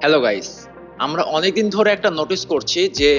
Hello guys আমরা অনেকদিন ধরে একটা নোটিস করছি যে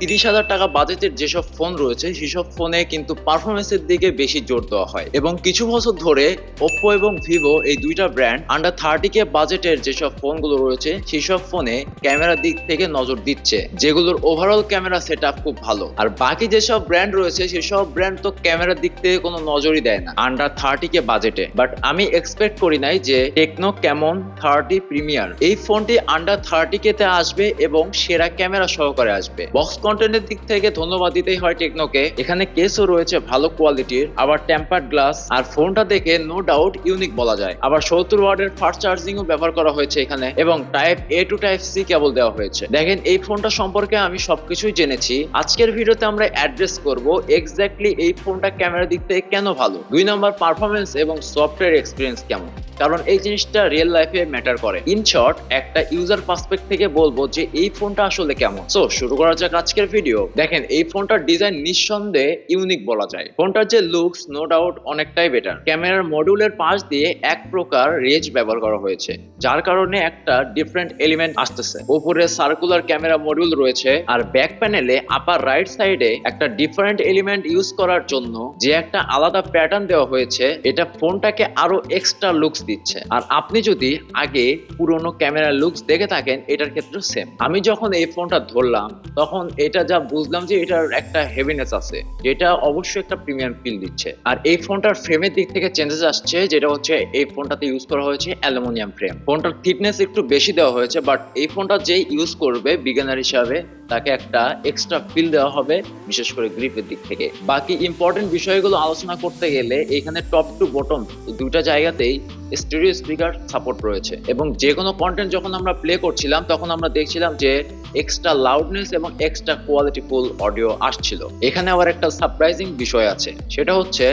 তিরিশ হাজার টাকা বাজেটের যেসব ফোন রয়েছে, সেসব ফোনে কিন্তু পারফরমেন্সের দিকে বেশি জোর দেওয়া হয়। এবং কিছু বছর ধরে ওপ্পো এবং ভিভো এই দুইটা ব্র্যান্ড আন্ডার থার্টি কে বাজেটের যেসব ফোনগুলো রয়েছে, সেসব ফোনে ক্যামেরার দিক থেকে নজর দিচ্ছে, যেগুলোর ওভারঅল ক্যামেরা সেট খুব ভালো। আর বাকি যেসব ব্র্যান্ড রয়েছে, সেসব ব্র্যান্ড তো ক্যামেরার দিক থেকে কোনো নজরই দেয় না আন্ডার থার্টি কে বাজেটে বাট আমি এক্সপেক্ট করি নাই যে টেকনো ক্যামন থার্টি প্রিমিয়ার এই ফোনটি আন্ডার থার্টি কে তে আসবে এবং সেরা ক্যামেরা সহকারে আসবে। বক্স কন্টেন্টের দিক থেকে ধন্যবাদ দিতেই হয় টেকনোকে এখানে কেসও রয়েছে ভালো কোয়ালিটির আবার টেম্পার্ড গ্লাস আর ফোনটা দেখে নো ডাউট ইউনিক বলা যায়। আবার সত্তর ওয়ার্ডের ফাস্ট চার্জিংও ব্যবহার করা হয়েছে এখানে, এবং type A to type C cable দেওয়া হয়েছে। দেখেন, এই ফোনটা সম্পর্কে আমি সবকিছুই জেনেছি। আজকের ভিডিওতে আমরা অ্যাড্রেস করব এক্স্যাক্টলি এই ফোনটা ক্যামেরার দিক থেকে কেন ভালো? দুই নম্বর পারফরমেন্স এবং সফটওয়্যার এক্সপিরিয়েন্স কেমন? কারণ এই জিনিসটা রিয়েল লাইফে ম্যাটার করে। ইন শর্ট একটা ইউজার পার্সপেক্ট থেকে বলব যে এই ফোনটা আসলে কেমন। সো শুরু করা যাক আজকের ভিডিও দেখেন, এই ফোনটার ডিজাইন নিঃসন্দেহে ইউনিক বলা যায়। ফোনটার যে লুকস নো ডাউট অনেকটাই বেটার ক্যামেরার মডিউলের পাশ দিয়ে এক প্রকার রেজ ব্যবহার করা হয়েছে, যার কারণে একটা ডিফারেন্ট এলিমেন্ট আসতেছে। উপরে সার্কুলার ক্যামেরা মডিউল রয়েছে, আর ব্যাক প্যানেলে আপার রাইট সাইডে একটা ডিফারেন্ট এলিমেন্ট ইউজ করার জন্য যে একটা আলাদা প্যাটার্ন দেওয়া হয়েছে, এটা ফোনটাকে আরও এক্সট্রা লুকস দিচ্ছে। আর আপনি যদি আগে পুরনো ক্যামেরা লুকস দেখে থাকেন, এটার ক্ষেত্রে সেম আমি যখন এই ফোনটা ধরলাম, তখন এটা যা বুঝলাম যে এটার একটা হেভিনেস আছে, যেটা অবশ্যই একটা প্রিমিয়াম ফিল দিচ্ছে। আর এই ফোনটার ফ্রেমের দিক থেকে চেঞ্জেস আসছে, যেটা হচ্ছে এই ফোনটাতে ইউজ করা হয়েছে অ্যালুমিনিয়াম ফ্রেম ফোনটার থিকনেস একটু বেশি দেওয়া হয়েছে বাট এই ফোনটা যে ইউজ করবে বিজ্ঞানার হিসাবে তাকে একটা এক্সট্রা ফিল দেওয়া হবে, বিশেষ করে গ্রিপের দিক থেকে। বাকি ইম্পর্টেন্ট বিষয়গুলো আলোচনা করতে গেলে এখানে টপ টু বটম দুইটা জায়গাতেই স্টেরিও স্পিকার সাপোর্ট রয়েছে। এবং যে কোনো কন্টেন্ট যখন আমরা প্লে করছিলাম, তখন আমরা দেখছিলাম যে এক্সট্রা লাউডনেস এবং এক্সট্রা কোয়ালিটিফুল অডিও আসছিল। এখানে আবার একটা সারপ্রাইজিং বিষয় আছে। সেটা হচ্ছে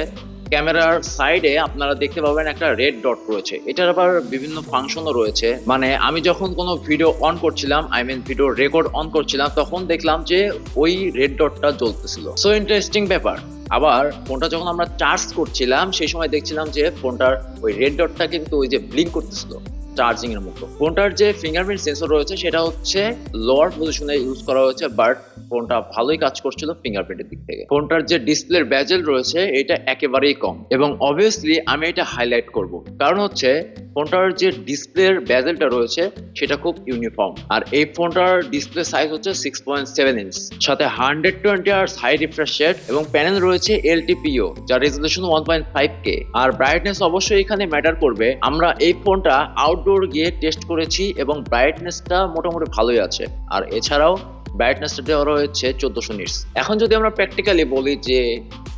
ক্যামেরার সাইডে আপনারা দেখতে পাবেন একটা রেড ডট রয়েছে। এটার আবার বিভিন্ন ফাংশনও রয়েছে। মানে আমি যখন কোনো ভিডিও অন করছিলাম I mean video record on করছিলাম, তখন দেখলাম যে ওই রেড ডটটা জ্বলতেছিল। সো ইন্টারেস্টিং ব্যাপার। আবার ফোনটা যখন আমরা চার্জ করছিলাম, সেই সময় দেখছিলাম যে ফোনটার ওই রেড ডটটা কিন্তু ওই যে ব্লিঙ্ক করতেছিল। চার্জিং এর মতো। ফোনটার যে ফিঙ্গারপ্রিন্ট সেন্সর রয়েছে, সেটা হচ্ছে লোয়ার পজিশনে ইউজ করা হয়েছে বাট ফোনটা ভালোই কাজ করছিল ফিঙ্গারপ্রিন্টের দিক থেকে। ফোনটার যে ডিসপ্লের ব্যাজেল রয়েছে, এটা একেবারেই কম। এবং অবভিয়াসলি আমি এটা হাইলাইট করব। কারণ হচ্ছে, ফোনটার যে ডিসপ্লের ব্যাজেলটা রয়েছে, সেটা খুব ইউনিফর্ম আর এই ফোনটার ডিসপ্লে সাইজ হচ্ছে সিক্স পয়েন্ট সেভেন ইঞ্চ সাথে hundred twenty hertz high refresh rate এবং প্যানেল রয়েছে এলটিপিও যার resolution one point five K আর ব্রাইটনেস অবশ্যই এখানে ম্যাটার করবে। আমরা এই ফোনটা আউটডোর গিয়ে টেস্ট করেছি এবং ব্রাইটনেসটা মোটামুটি ভালোই আছে। আর এছাড়াও ব্রাইটনেসটা দেওয়া রয়েছে চোদ্দশো নিটস এখন যদি আমরা প্র্যাকটিক্যালি বলি যে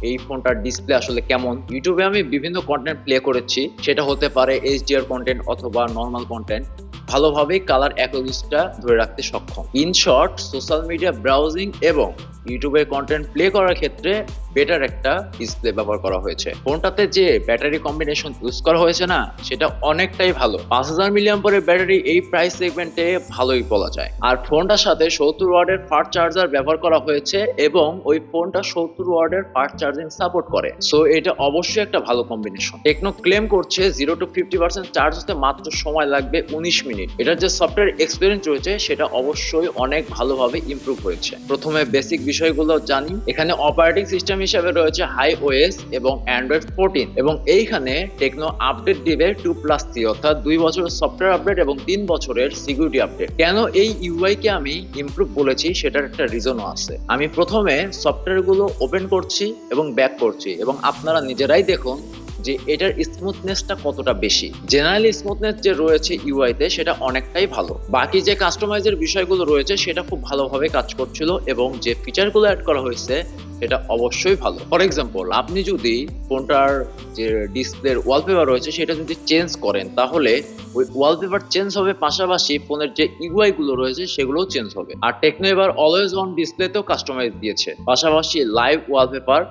এই ফোনটার ডিসপ্লে আসলে কেমন ইউটিউবে আমি বিভিন্ন কন্টেন্ট প্লে করেছি। সেটা হতে পারে এইচডিআর কন্টেন্ট অথবা নর্মাল কন্টেন্ট ভালোভাবেই কালার অ্যাকুরেসিটা ধরে রাখতে সক্ষম। In short social media browsing এবং ইউটিউবের কন্টেন্ট প্লে করার ক্ষেত্রে বেটার একটা ডিসপ্লে ব্যবহার করা হয়েছে। ফোনটাতে যে ব্যাটারি কম্বিনেশন ইউজ করা হয়েছে না, সেটা অনেকটাই ভালো। পাঁচ হাজার মিলিয়ন পরে ব্যাটারি এই প্রাইস সেগমেন্টে ভালোই বলা যায়। আর ফোনটার সাথে সত্তর ওয়ার্ডের ফাস্ট চার্জার ব্যবহার করা হয়েছে এবং ওই ফোনটা সত্তর ওয়ার্ডের ফাস্ট চার্জিং সাপোর্ট করে। সো এটা অবশ্যই একটা ভালো কম্বিনেশন টেকনো ক্লেম করছে zero to fifty percent charge হতে মাত্র সময় লাগবে উনিশ মিনিট। এটার যে সফটওয়্যার এক্সপিরিয়েন্স রয়েছে, সেটা অবশ্যই অনেক ভালোভাবে ইমপ্রুভ হয়েছে। প্রথমে বেসিক বিষয়গুলো জানি। এখানে অপারেটিং সিস্টেম হিসেবে রয়েছে হাই ওএস এবং অ্যান্ড্রয়েড ফোরটিন এবং এইখানে টেকনো আপডেট দিবে টু প্লাস থ্রি অর্থাৎ দুই বছরের সফটওয়্যার আপডেট এবং তিন বছরের সিকিউরিটি আপডেট কেন এই ইউআই কে আমি ইমপ্রুভ বলেছি? সেটার একটা রিজনও আছে। আমি প্রথমে সফটওয়্যারগুলো ওপেন করছি এবং ব্যাক করছি এবং আপনারা নিজেরাই দেখুন যে এটার স্মুথনেসটা কতটা বেশি। জেনারেলি স্মুথনেস যে রয়েছে ইউআইতে সেটা অনেকটাই ভালো। বাকি যে কাস্টমাইজের বিষয়গুলো রয়েছে, সেটা খুব ভালোভাবে কাজ করছিল এবং যে ফিচারগুলো অ্যাড করা হয়েছে এটা অবশ্যই ভালো। ফর এক্সাম্পল আপনি যদি ফোনটার যে ডিসপ্লের ওয়ালপেপার রয়েছে, সেটা যদি চেঞ্জ করেন, তাহলে ওই ওয়ালপেপার চেঞ্জ হবে পাশাপাশি ফোনের যে ইউআই গুলো রয়েছে, সেগুলোও চেঞ্জ হবে। আর টেকনো এবার অলওয়েজ অন ডিসপ্লেতেও কাস্টমাইজ দিয়েছে। পাশাপাশি live wallpaper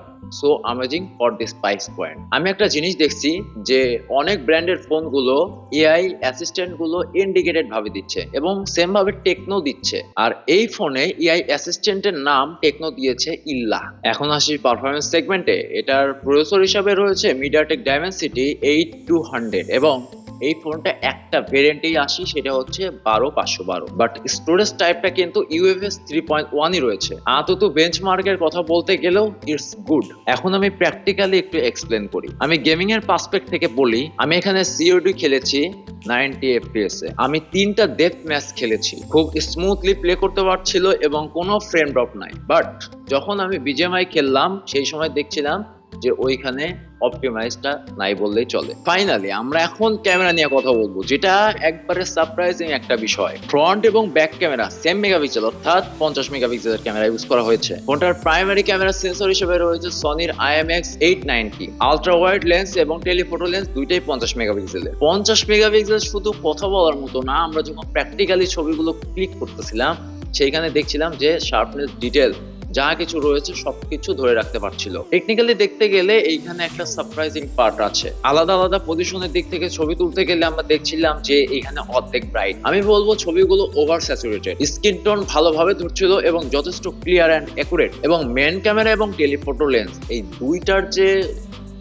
so amazing for this price point আমি একটা জিনিস দেখছি যে অনেক ব্র্যান্ডের ফোনগুলো এআই অ্যাসিস্ট্যান্টগুলো ইন্ডিকেটেড ভাবে দিচ্ছে এবং সেম ভাবে টেকনো দিচ্ছে। আর এই ফোনে এআই অ্যাসিস্ট্যান্টের নাম টেকনো দিয়েছে ইল্লা। এখন আসি পারফরমেন্স সেগমেন্টে এটার প্রসেসর হিসাবে রয়েছে MediaTek Dimensity eight two hundred এবং এই ফোনটা একটা ভেরিয়েন্টেই আসে, সেটা হচ্ছে বারো পাঁচশো বারো। বাট স্টোরেজ টাইপটা কিন্তু ইউএফএস থ্রি পয়েন্ট ওয়ানই রয়েছে। আপাতত বেঞ্চমার্কের কথা বলতে গেলেও ইটস গুড এখন আমি প্র্যাকটিক্যালি একটু এক্সপ্লেন করি। আমি গেমিং এর পার্সপেক্ট থেকে বলি, আমি এখানে সিওডি খেলেছি নাইনটি এফপিএস এ। আমি তিনটা ডেথ ম্যাচ খেলেছি। খুব স্মুথলি প্লে করতে পারছিল এবং কোনো ফ্রেম ড্রপ নাই। বাট যখন আমি বিজেএমআই খেললাম, সেই সময় দেখছিলাম যে ওইখানে অপটিমাইজটা নাই বললেই চলে। ফাইনালি আমরা এখন ক্যামেরা নিয়ে কথা বলব, যেটা একবারে সারপ্রাইজিং একটা বিষয়। ফ্রন্ট এবং ব্যাক ক্যামেরা সেম মেগাপিক্সেল অর্থাৎ পঞ্চাশ মেগাপিক্সেলের ক্যামেরা ইউজ করা হয়েছে। ফোনটার প্রাইমারি ক্যামেরা সেন্সর হিসেবে রয়েছে সনির IMX eight ninety ultra wide lens এবং টেলিফোটো লেন্স দুইটাই পঞ্চাশ মেগাপিক্সেলের পঞ্চাশ মেগাপিক্সেল শুধু কথা বলার মতো না, আমরা যখন প্র্যাকটিক্যালি ছবিগুলো ক্লিক করতেছিলাম, সেইখানে দেখছিলাম যে শার্পনেস ডিটেল যা কিছু রয়েছে সবকিছু ধরে রাখতে পারছিল। টেকনিক্যালি দেখতে গেলে এইখানে একটা সারপ্রাইজিং পার্ট আছে। আলাদা আলাদা পজিশনের দিক থেকে ছবি তুলতে গেলে আমরা দেখছিলাম যে এখানে অর্ধেক ব্রাইট আমি বলব ছবিগুলো ওভার স্যাচুরেটেড স্কিন টোন ভালোভাবে ধরছিল এবং যথেষ্ট ক্লিয়ার অ্যান্ড অ্যাকুরেট এবং মেন ক্যামেরা এবং টেলিফোটো লেন্স এই দুইটার যে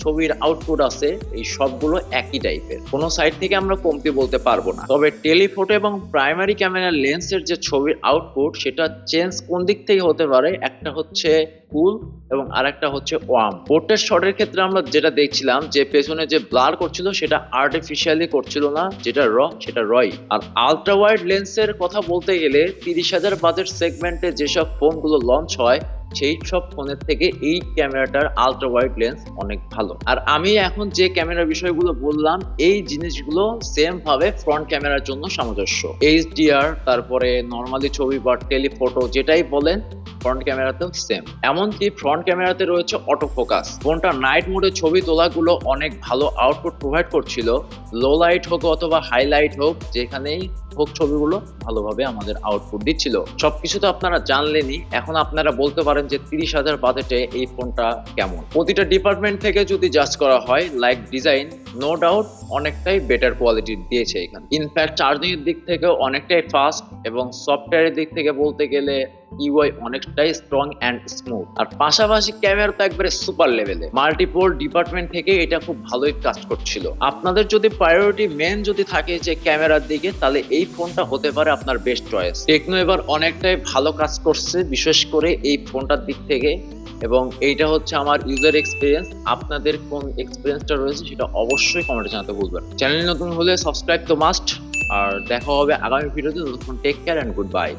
ছবির আউটপুট আছে, এই সবগুলো একই টাইপের কোনো সাইড থেকে আমরা কমতি বলতে পারব না। তবে টেলিফোটো এবং প্রাইমারি ক্যামেরার লেন্সের যে ছবির আউটপুট সেটা চেঞ্জ কোন দিক থেকে হতে পারে, একটা হচ্ছে কুল এবং আরেকটা হচ্ছে ওয়ার্ম পোর্টের শটের ক্ষেত্রে আমরা যেটা দেখছিলাম, যে পেছনে যে ব্লার করছিল, সেটা আর্টিফিশিয়ালি করছিল না, যেটা র সেটা রয় আর আলট্রা ওয়াইড লেন্সের কথা বলতে গেলে, তিরিশ হাজার বাজেট সেগমেন্টে যেসব ফোনগুলো লঞ্চ হয় সেই সব ফোনের থেকে এই ক্যামেরাটার আলট্রা ওয়াইড লেন্স অনেক ভালো। আর আমি এখন যে ক্যামেরার বিষয়গুলো বললাম, এই জিনিসগুলো সেম ভাবে ফ্রন্ট ক্যামেরার জন্য সামঞ্জস্য। এইচডিআর তারপরে নর্মালি ছবি বা টেলিফটো যেটাই বলেন ফ্রন্ট ক্যামেরাতেও সেম এমনকি ফ্রন্ট ক্যামেরাতে রয়েছে অটো ফোকাস ফোনটা নাইট মোডে ছবি তোলাগুলো অনেক ভালো আউটপুট প্রোভাইড করছিল। লো লাইট হোক অথবা হাই লাইট হোক, যেখানেই হোক ছবিগুলো ভালোভাবে আমাদের আউটপুট দিচ্ছিল। সবকিছু তো আপনারা জানলেনই। এখন আপনারা বলতে পারেন যে তিরিশ হাজার বাজেটে এই ফোনটা কেমন? প্রতিটা ডিপার্টমেন্ট থেকে যদি জাজ করা হয় লাইক ডিজাইন নো ডাউট অনেকটাই বেটার কোয়ালিটি দিয়েছে এখানে। ইনফ্যাক্ট চার্জিং এর দিক থেকে অনেকটাই ফাস্ট এবং সফটওয়্যারের দিক থেকে বলতে গেলে ইউআই অনেকটাই স্ট্রং অ্যান্ড স্মুথ আর পাশাপাশি ক্যামেরা তো একবারে সুপার লেভেলে মাল্টিপল ডিপার্টমেন্ট থেকে এটা খুব ভালোই কাজ করছিল। আপনাদের যদি প্রায়োরিটি মেন যদি থাকে যে ক্যামেরার দিকে, তাহলে এই ফোনটা হতে পারে আপনার বেস্ট চয়েস টেকনো এবার অনেকটাই ভালো কাজ করছে, বিশেষ করে এই ফোনটার দিক থেকে। এবং এইটা হচ্ছে আমার ইউজার এক্সপিরিয়েন্স আপনাদের কোন এক্সপিরিয়েন্সটা রয়েছে সেটা অবশ্যই কমেন্টে জানাতে ভুলবেন চ্যানেল নতুন হলে সাবস্ক্রাইব তো মাস্ট আর দেখা হবে আগামী ভিডিওতে ততক্ষণ take care and good bye